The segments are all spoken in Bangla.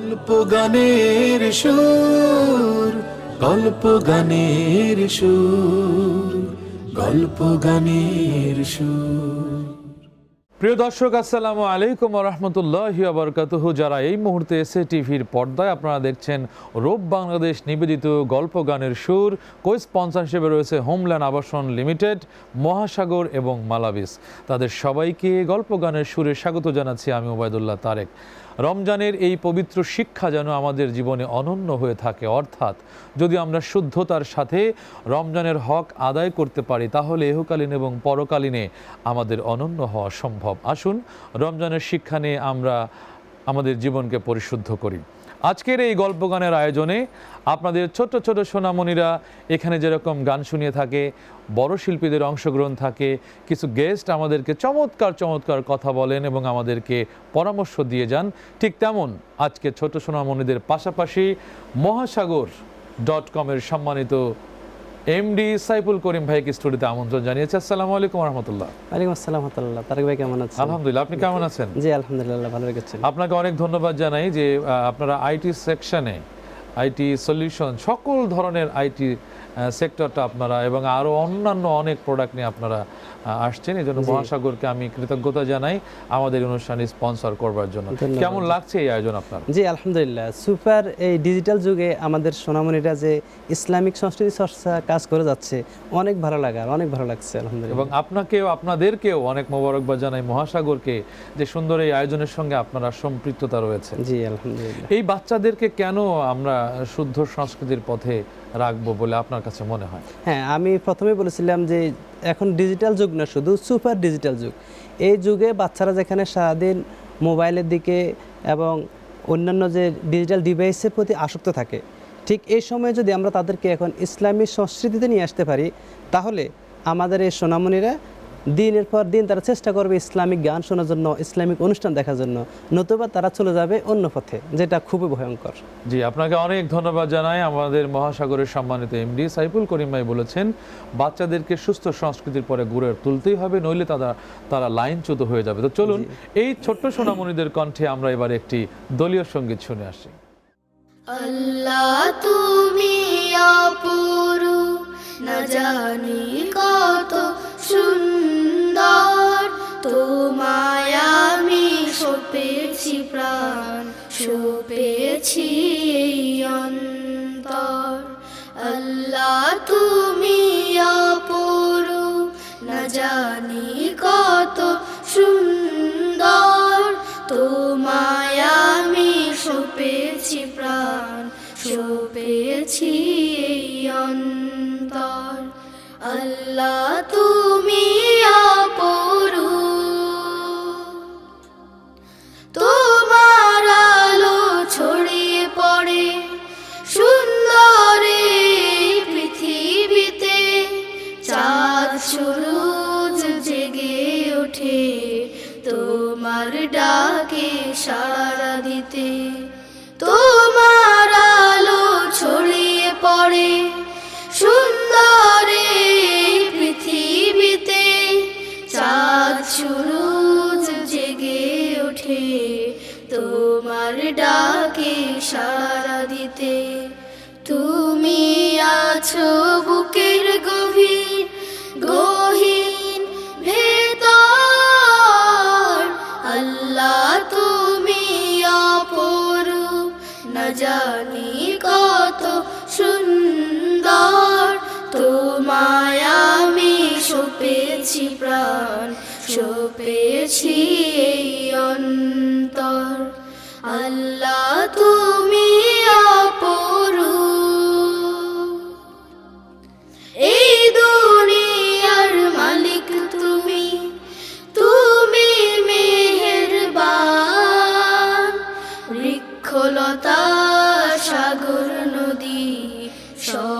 গল্প গানের সুর, গল্প গানের সুর, গল্প গানের সুর। প্রিয় দর্শক, আসসালামু আলাইকুম রহমতুল্লাহ বরকাতুহু যারা এই মুহূর্তে এসে টিভির পর্দায় আপনারা দেখছেন রূপ বাংলাদেশ নিবেদিত গল্প গানের সুর কো স্পন্সর হিসেবে রয়েছে হোমল্যান্ড আবাসন লিমিটেড, মহাসাগর এবং মালাবিস। তাদের সবাইকে গল্প গানের সুরে স্বাগত জানাচ্ছি আমি ওবায়দুল্লাহ তারেক। রমজানের এই পবিত্র শিক্ষা যেন আমাদের জীবনে অনন্য হয়ে থাকে। অর্থাৎ যদি আমরা শুদ্ধতার সাথে রমজানের হক আদায় করতে পারি, তাহলে এহকালীন এবং পরকালীনে আমাদের অনন্য হওয়া সম্ভব। আসুন রমজানের শিক্ষা নিয়ে আমরা আমাদের জীবনকে পরিশুদ্ধ করি। আজকের এই গল্প গানের আয়োজনে আপনাদের ছোট ছোট সোনামণিরা এখানে যেরকম গান শুনিয়ে থাকে, বড় শিল্পীদের অংশগ্রহণ থাকে, কিছু গেস্ট আমাদেরকে চমৎকার চমৎকার কথা বলেন এবং আমাদেরকে পরামর্শ দিয়ে যান, ঠিক তেমন আজকে ছোট সোনামণিদের পাশাপাশি মহাসাগর ডট কমের সম্মানিত এমডি সাইফুল করিম ভাইকে স্টুডিওতে আমন্ত্রণ জানিয়েছে। আসসালামু আলাইকুম রহমতুল্লাহ ওয়ালাইকুম আসসালাম রহমতুল্লাহ তারেক ভাই কেমন আছেন? আলহামদুলিল্লাহ আপনি কেমন আছেন? জি আলহামদুলিল্লাহ ভালো রেখেছেন আপনাকে অনেক ধন্যবাদ জানাই যে আপনারা আইটি সেকশনে আইটি সলিউশন সকল ধরনের আইটি সেক্টরটা আপনারা এবং আরও অন্যান্য অনেক প্রোডাক্ট নিয়ে আপনারা আসছেন। এই জন্য মহাসাগরকে আমি কৃতজ্ঞতা জানাই আমাদের অনুষ্ঠানে স্পন্সর করবার জন্য। কেমন লাগছে এই আয়োজন আপনার? জি আলহামদুলিল্লাহ। সুপার এই ডিজিটাল যুগে আমাদের সোনামণিরা যে ইসলামিক সংস্কৃতি চর্চা কাজ করে যাচ্ছে অনেক ভালো লাগার অনেক ভালো লাগছে আলহামদুলিল্লাহ। এবং আপনাকেও আপনাদেরকেও অনেক মোবারকবাদ জানাই মহাসাগরকে যে সুন্দর এই আয়োজনের সঙ্গে আপনারা সম্পৃক্ততা রয়েছে। জি আলহামদুলিল্লাহ। এই বাচ্চাদেরকে কেন আমরা শুদ্ধ সংস্কৃতির পথে রাখব বলে আপনার কাছে মনে হয়? হ্যাঁ আমি প্রথমে বলেছিলাম যে এখন ডিজিটাল যুগ না, শুধু সুপার ডিজিটাল যুগ। এই যুগে বাচ্চারা যেখানে সারাদিন মোবাইলের দিকে এবং অন্যান্য যে ডিজিটাল ডিভাইসের প্রতি আসক্ত থাকে, ঠিক এই সময়ে যদি আমরা তাদেরকে এখন ইসলামী সংস্কৃতিতে নিয়ে আসতে পারি, তাহলে আমাদের এই সোনামণিরা দিনের পর দিন তারা চেষ্টা করবে ইসলামিক গান শোনার জন্য ইসলামিক অনুষ্ঠান দেখার জন্য। নতুবা তারা চলে যাবে অন্য পথে যেটা খুবই ভয়ঙ্কর। জি আপনাকে অনেক ধন্যবাদ জানাই। আমাদের মহাসাগরের সম্মানিত এমডি সাইফুল করিম ভাই বলেছেন বাচ্চাদেরকে সুস্থ সংস্কৃতির পরে গড়ে তুলতেই হবে নইলে তারা তারা লাইনচ্যুত হয়ে যাবে। তো চলুন এই ছোট্ট সোনামণিদের কণ্ঠে আমরা এবার একটি দলীয় সংগীত শুনে আসি। আল্লাহ তুমি অপুরু না জানি প্রাণ আছো বুকের গভীর, গহীন ভেতর। আল্লাহ তুমি অপরূপ, না জানি কত সুন্দর। তোমায় আমি সপেছি প্রাণ, সপেছি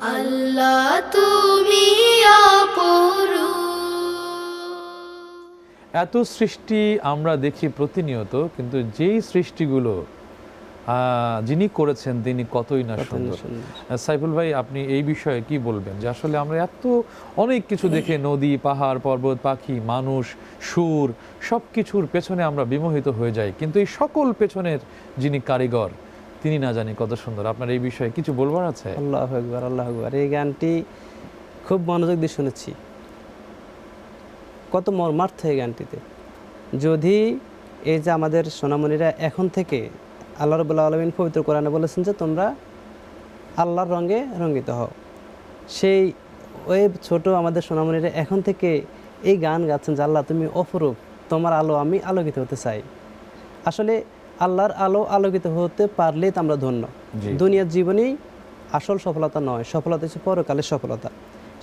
আল্লাহ তুমি এত সৃষ্টি আমরা দেখি প্রতিনিয়ত কিন্তু যেই সৃষ্টিগুলো যিনি করেছেন তিনি কতই না সুন্দর। সাইফুল ভাই আপনি এই বিষয়ে কি বলবেন? যে আসলে আমরা এত অনেক কিছু দেখে নদী পাহাড় পর্বত পাখি মানুষ সুর সব কিছুর পেছনে আমরা বিমোহিত হয়ে যাই কিন্তু এই সকল পেছনের যিনি কারিগর তিনি না জানি কত সুন্দর। আপনার এই বিষয়ে কিছু বলবার আছে? আল্লাহ আকবর আল্লাহ আকবর। এই গানটি খুব মনোযোগ দিয়ে শুনেছি। কত মর্মার্থ এই গানটিতে। যদি এই যে আমাদের সোনামণিরা এখন থেকে আল্লাহ রবুল্লা আলমিন পবিত্র কোরআনে বলেছেন যে, তোমরা আল্লাহর রঙে রঙ্গিত হও। সেই ওই ছোট আমাদের সোনামণিরা এখন থেকে এই গান গাচ্ছেন যে, আল্লাহ, তুমি অপরূপ। তোমার আলো আমি আলোকিত হতে চাই। আসলে আল্লাহর আলো আলোকিত হতে পারলেই তো আমরা ধন্য। দুনিয়ার জীবনেই আসল সফলতা নয় সফলতা হচ্ছে পরকালের সফলতা।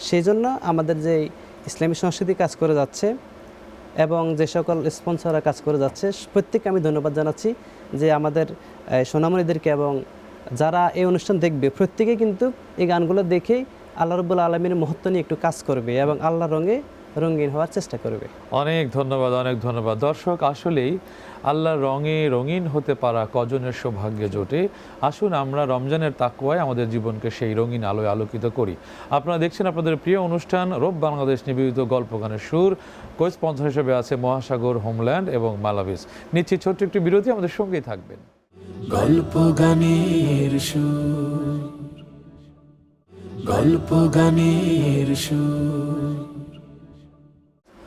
সেই জন্য আমাদের যে ইসলামী সংস্কৃতি কাজ করে যাচ্ছে এবং যে সকল স্পন্সররা কাজ করে যাচ্ছে প্রত্যেককে আমি ধন্যবাদ জানাচ্ছি যে আমাদের সোনামণিদেরকে এবং যারা এই অনুষ্ঠান দেখবে প্রত্যেকেই কিন্তু এই গানগুলো দেখেই আল্লাহ রব্বুল আলমীর মহত্ব নিয়ে একটু কাজ করবে এবং আল্লাহ রঙে রঙিন হওয়ার চেষ্টা করবে। অনেক ধন্যবাদ অনেক ধন্যবাদ। দর্শক আসলেই আল্লাহর রঙে রঙিন হতে পারা কজনের সৌভাগ্যে জোটে। আসুন আমরা রমজানের তাকুয়ায় আমাদের জীবনকে সেই রঙিন আলোয় আলোকিত করি। আপনারা দেখছেন আপনাদের প্রিয় অনুষ্ঠান রোব বাংলাদেশ নিবেদিত গল্প গানের সুর। কো স্পন্সর হিসেবে আছে মহাসাগর হোমল্যান্ড এবং মালাবিস নিচ্ছি ছোট্ট একটি বিরতি আমাদের সঙ্গেই থাকবেন। গল্প গানের সুর গল্প গানের সুর।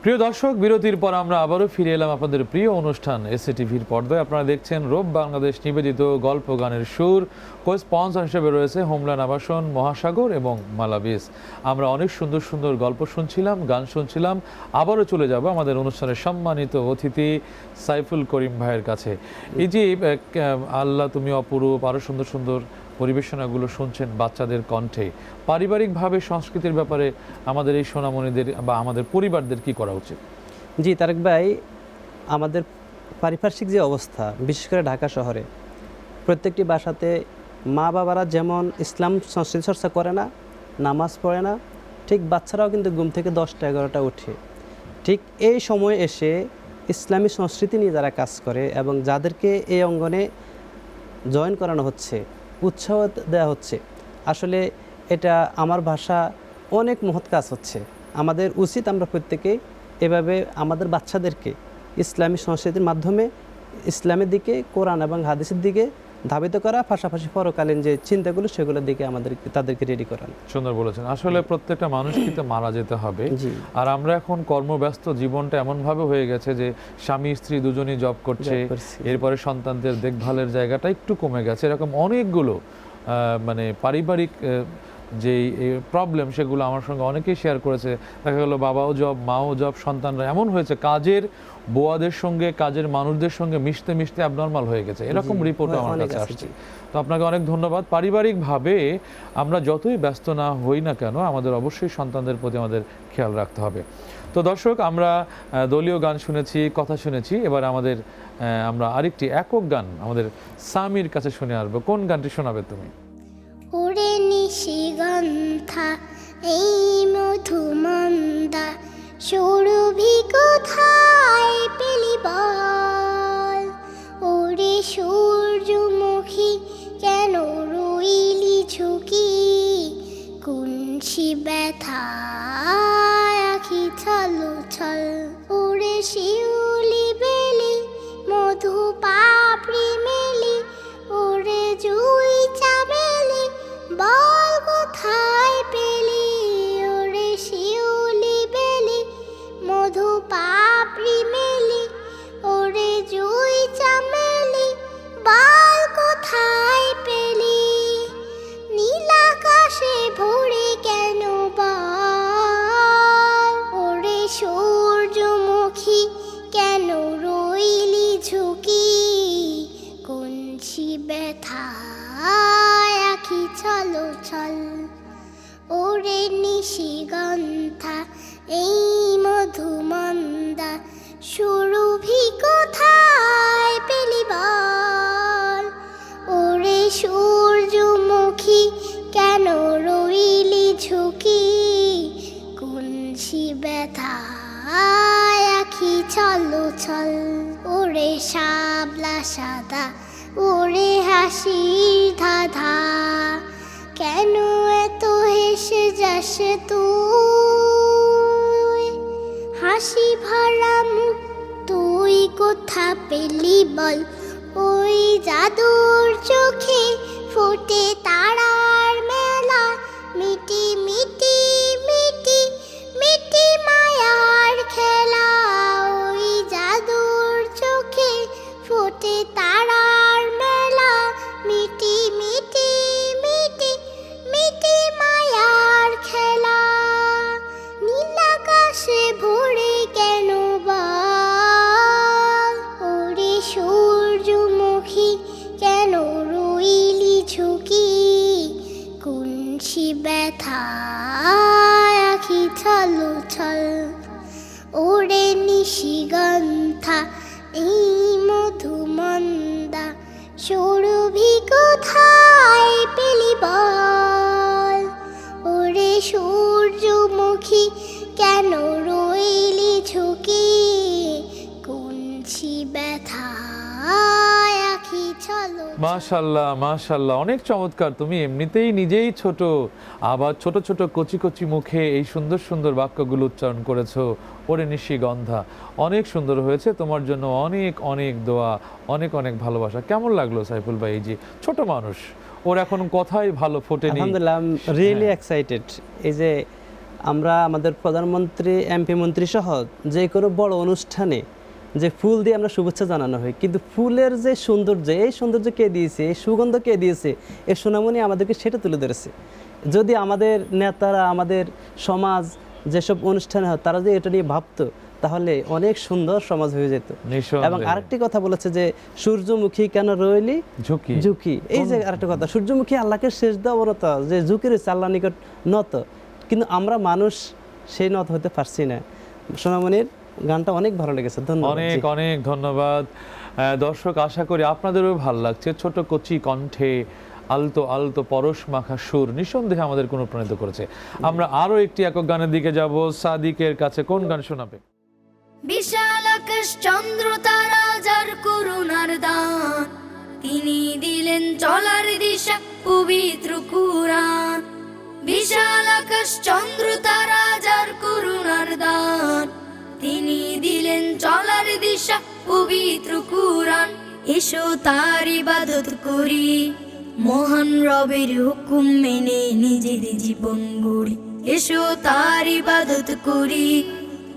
প্রিয় দর্শক, বিরতির পর আমরা আবারও ফিরে এলাম আপনাদের প্রিয় অনুষ্ঠান এসএ টিভির পর্দায়। আপনারা দেখছেন রোব বাংলাদেশ নিবেদিত গল্প গানের সুর। কো স্পন্সর হিসেবে রয়েছে হোমলান আবাসন, মহাসাগর এবং মালাবিস। আমরা অনেক সুন্দর সুন্দর গল্প শুনছিলাম, গান শুনছিলাম। আবারও চলে যাব আমাদের অনুষ্ঠানের সম্মানিত অতিথি সাইফুল করিম ভাইয়ের কাছে। এই যে আল্লাহ তুমি অপরূপ আরও সুন্দর সুন্দর পরিবেশনাগুলো শুনছেন বাচ্চাদের কণ্ঠে। পারিবারিকভাবে সংস্কৃতির ব্যাপারে আমাদের এই সোনামণিদের বা আমাদের পরিবারদের কি করা উচিত? জি, তারেক ভাই, আমাদের পারিপার্শ্বিক যে অবস্থা, বিশেষ করে ঢাকা শহরে, প্রত্যেকটি বাসাতে মা বাবারা যেমন ইসলাম সংস্কৃতি চর্চা করে না, নামাজ পড়ে না, ঠিক বাচ্চারাও কিন্তু ঘুম থেকে দশটা, এগারোটা উঠে। ঠিক এই সময় এসে ইসলামী সংস্কৃতি নিয়ে যারা কাজ করে এবং যাদেরকে এই অঙ্গনে জয়েন করানো হচ্ছে উৎসাহ দেওয়া হচ্ছে। আসলে এটা আমার ভাষা অনেক মহৎ কাজ হচ্ছে। আমাদের উচিত আমরা প্রত্যেকে এভাবে আমাদের বাচ্চাদেরকে ইসলামী সংস্কৃতির মাধ্যমে ইসলামের দিকে, কোরআন এবং হাদিসের দিকে ধাবিত করা পাশাপাশি পরকালীন যে চিন্তাগুলো সেগুলোর দিকে আমাদের তাদেরকে রেডি করান। সুন্দর বলেছেন। আসলে প্রত্যেকটা মানুষ কিন্তু মারা যেতে হবে। আর আমরা এখন কর্মব্যস্ত জীবনটা এমন ভাবে হয়ে গেছে যে স্বামী স্ত্রী দুজনই জব করছে। এরপরে সন্তানদের দেখভালের জায়গাটা একটু কমে গেছে। এরকম অনেকগুলো আহ, মানে পারিবারিক যে প্রবলেম সেগুলো আমার সঙ্গে অনেকেই শেয়ার করেছে। দেখা গেলো বাবাও জব মাও জব সন্তানরা এমন হয়েছে কাজের বোয়াদের সঙ্গে কাজের মানুষদের সঙ্গে মিশতে মিশতে অ্যাবনর্মাল হয়ে গেছে। এরকম রিপোর্ট আমার কাছে আসছে। তো আপনাকে অনেক ধন্যবাদ। পারিবারিকভাবে আমরা যতই ব্যস্ত না হই না কেন আমাদের অবশ্যই সন্তানদের প্রতি আমাদের খেয়াল রাখতে হবে। তো দর্শক আমরা দলীয় গান শুনেছি কথা শুনেছি। এবার আমাদের আহ, আমরা আরেকটি একক গান আমাদের সামির কাছে শুনে আসব। কোন গানটি শোনাবে তুমি? নিশিগন্ধা এই মধুমন্দা, সৌরভি কোথায় পেলি বল? ওরে সূর্যমুখী, কেন রইলি ঝুঁকি? কুঞ্চি ব্যথা আখি ছলো ছল ওরে শিউলি বেলি সুরভি কোথায় ওরে সূর্যমুখী, কেন রইলি ব্যথায় আখি চলো সাদা, ওরে হাসির ধাঁধা। কেন এত হেসে যাস তুই হাসি ভরা মুখ তুই কোথা পেলি বল? ওই জাদুর চোখে সূর্যমুখী, কেন রইলি মাশাল্লাহ মাশাল্লাহ, অনেক চমৎকার। তুমি এমনিতেই নিজেই ছোট, আবার ছোট ছোট কচি কচি মুখে এই সুন্দর সুন্দর বাক্যগুলো উচ্চারণ করেছ। ওরে নিশিগন্ধা অনেক সুন্দর হয়েছে। তোমার জন্য অনেক অনেক দোয়া অনেক অনেক ভালোবাসা। কেমন লাগল সাইফুল ভাই যে ছোট মানুষ ওর এখন কথাই ভালো ফোটেনি। আলহামদুলিল্লাহ রিয়েলি হ্যাঁ। এক্সাইটেড এই যে আমরা আমাদের প্রধানমন্ত্রী এমপি মন্ত্রী সহ যে কোনো বড় অনুষ্ঠানে যে ফুল দিয়ে আমরা শুভেচ্ছা জানানো হয় কিন্তু ফুলের যে সৌন্দর্য এই সৌন্দর্য কে দিয়েছে এই সুগন্ধ কে দিয়েছে এই সোনামণি আমাদেরকে সেটা তুলে ধরেছে। যদি আমাদের নেতারা আমাদের সমাজ যেসব অনুষ্ঠান হয় তারা যদি এটা নিয়ে ভাবতো তাহলে অনেক সুন্দর সমাজ হয়ে যেত। এবং আরেকটি কথা বলেছে যে সূর্যমুখী কেন রইলি ঝুঁকি। ঝুঁকি। এই যে আরেকটা কথা সূর্যমুখী আল্লাহকে শেষ দেওয়া অবনত যে ঝুঁকি রয়েছে আল্লাহ নিকট নত। কিন্তু আমরা মানুষ সেই নত হতে পারছি না। সোনামণির গানটা অনেক ভালো লেগেছে ধন্যবাদ অনেক অনেক ধন্যবাদ। দর্শক আশা করি আপনাদেরও ভালো লাগছে। ছোট কচি কণ্ঠে আলতো আলতো পরশ মাখা সুর নিঃসন্দেহে আমাদের কোনো প্রণীত করেছে। আমরা আরও একটি একক গানের দিকে যাব। সাদিকের কাছে কোন গান শোনাবে? বিশাল আকাশ চন্দ্র তারা যার করুণার দান। তিনি দিলেন চলার দিশা পবিত্র কুরআন। বিশাল আকাশ চন্দ্র তারা যার করুণার দান। তিনি দিলেন চলার দিশা পবিত্র কুরআন। এসো তার ইবাদত করি। মহান রবের হুকুম মেনে নিজের জীবন গড়ি। এসো তার ইবাদত করি।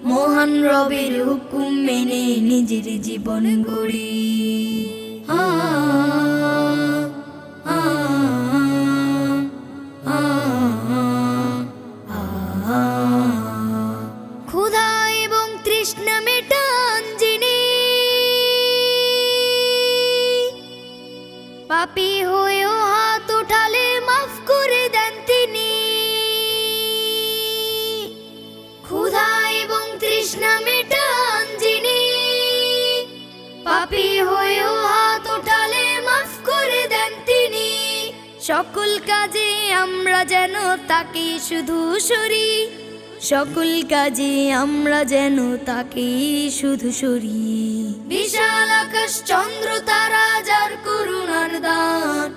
মহান রবের হুকুম মেনে নিজের জীবন গড়ি। আ, সকল কাজে আমরা যেন তাকে শুধু সরি। সকল কাজে আমরা যেন তাকে শুধু সরি। বিশাল আকাশ চন্দ্র তারা যার করুণার দান।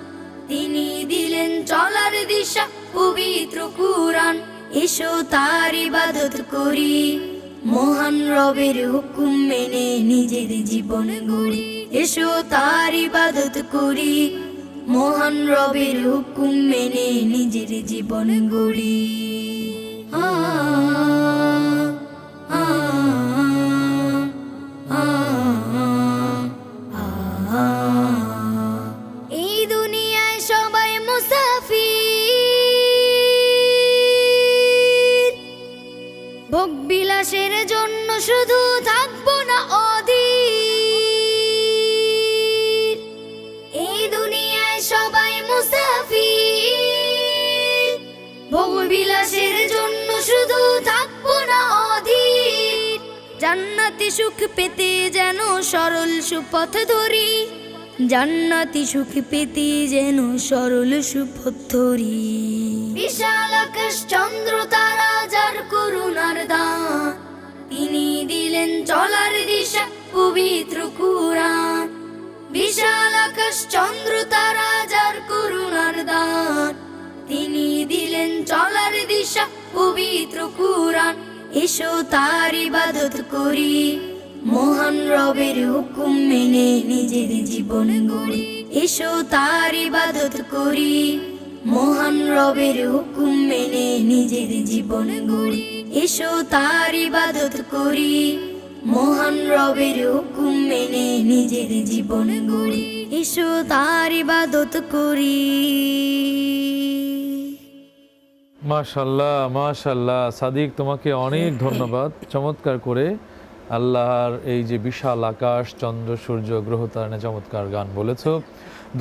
তিনি দিলেন চলার দিশা, পবিত্র কুরান এসো তার ইবাদত করি। মহান রবের হুকুম মেনে নিজের জীবন গড়ি। এসো তার ইবাদত করি। মহান রবের হুকুম মেনে নিজের জীবন গড়ি। আ, সরল সুপথ ধরি, জান্নাতি সুখ পেতে যেন সরল সুপথ ধরি। বিশাল চন্দ্র তারা যার করুণার দান, তিনি দিলেন চলার দিশা পবিত্র কুরআন। বিশাল চন্দ্র তারা যার করুণার দান, তিনি দিলেন চলার দিশা পবিত্র কুরআন। এসো তার ইবাদত করি। মহান রবের হুকুম মেনে নিজের জীবন গড়ি। এসো তার ইবাদত করি। মহান রবের হুকুম মেনে নিজের জীবন গড়ি। এসো তার ইবাদত করি। মহান রবের হুকুম মেনে নিজের জীবন গড়ি। এসো তার ইবাদত করি। মাশাল্লাহ মাশাল্লাহ। সাদিক, তোমাকে অনেক ধন্যবাদ। চমৎকার করে আল্লাহর এই যে বিশাল আকাশ, চন্দ্র, সূর্য, গ্রহ তারণে চমৎকার গান বলেছ।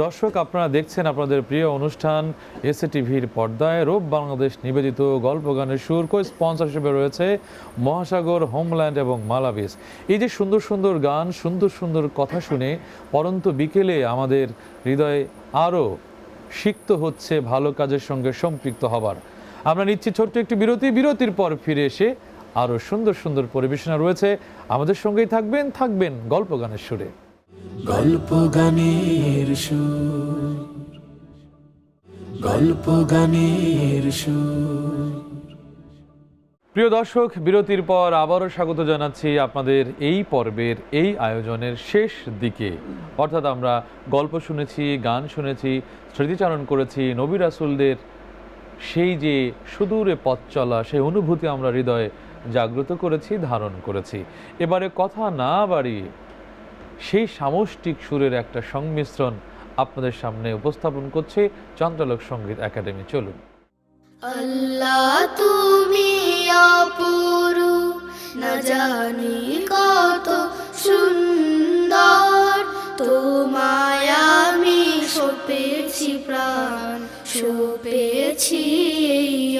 দর্শক, আপনারা দেখছেন আপনাদের প্রিয় অনুষ্ঠান এসএ টিভির পর্দায়। রূপ বাংলাদেশ নিবেদিত গল্প গানের সুর কো স্পন্সর হিসেবে রয়েছে মহাসাগর, হোমল্যান্ড এবং মালাবিস। এই যে সুন্দর সুন্দর গান, সুন্দর সুন্দর কথা শুনে পরন্ত বিকেলে আমাদের হৃদয়ে আরও সিক্ত হচ্ছে, ভালো কাজের সঙ্গে সম্পৃক্ত হবার। আমরা নিচ্ছি ছোট্ট একটি বিরতি। বিরতির পর ফিরে এসে আরও সুন্দর সুন্দর পরিবেশনা রয়েছে। আমাদের সঙ্গেই থাকবেন থাকবেন গল্প গানের সুরে। গল্প গানের সুর গল্প গানের সুর। প্রিয় দর্শক বিরতির পর আবারও স্বাগত জানাচ্ছি আপনাদের এই পর্বের এই আয়োজনের শেষ দিকে। অর্থাৎ আমরা গল্প শুনেছি গান শুনেছি স্মৃতিচারণ করেছি নবী রাসুলদের সেই যে সুদূরে পথ চলা সেই অনুভূতি আমরা হৃদয়ে জাগ্রত করেছি, ধারণ করেছি। এবারে কথা না বাড়িয়ে সেই সামষ্টিক সুরের একটা সংমিশ্রণ আপনাদের সামনে উপস্থাপন করছে চন্দ্রালোক সংগীত একাডেমি। চলুন। আল্লাহ তুমি অপুরু না জানি কত সুন্দর। তোমায় আমি সপেছি প্রাণ, সপেছি এই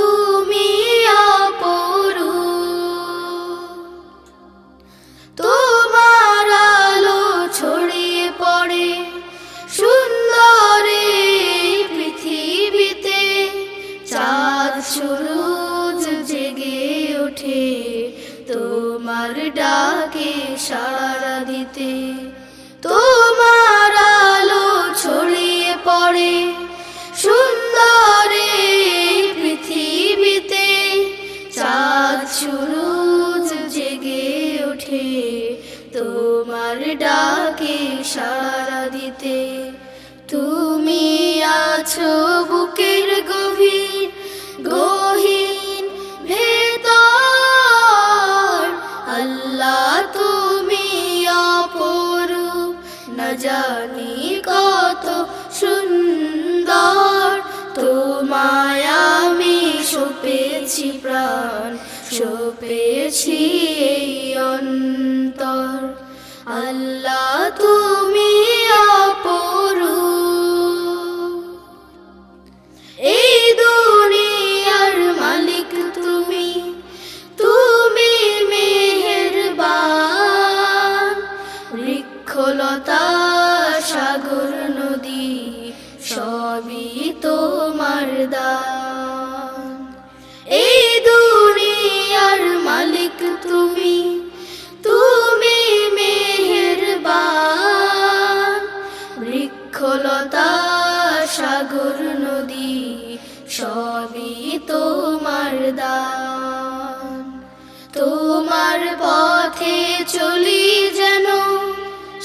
প্রাণ সপেছি এই অন্তর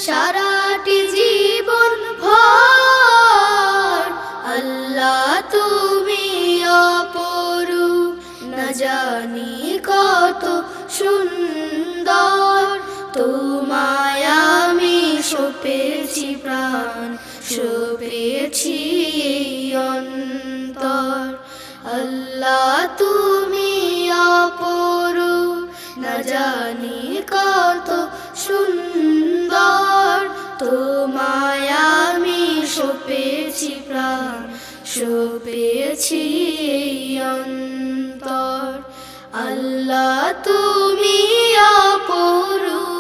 সারাটি জীবন ভর। আল্লাহ তুমি অপরু না জানি কত সুন্দর। তোমায় আমি সপেছি প্রাণ, সপেছি অন্তর। আল্লাহ তুমি সপেছি প্রাণ সুখ এই অন্তর। আল্লাহ তুমি অপরূপ।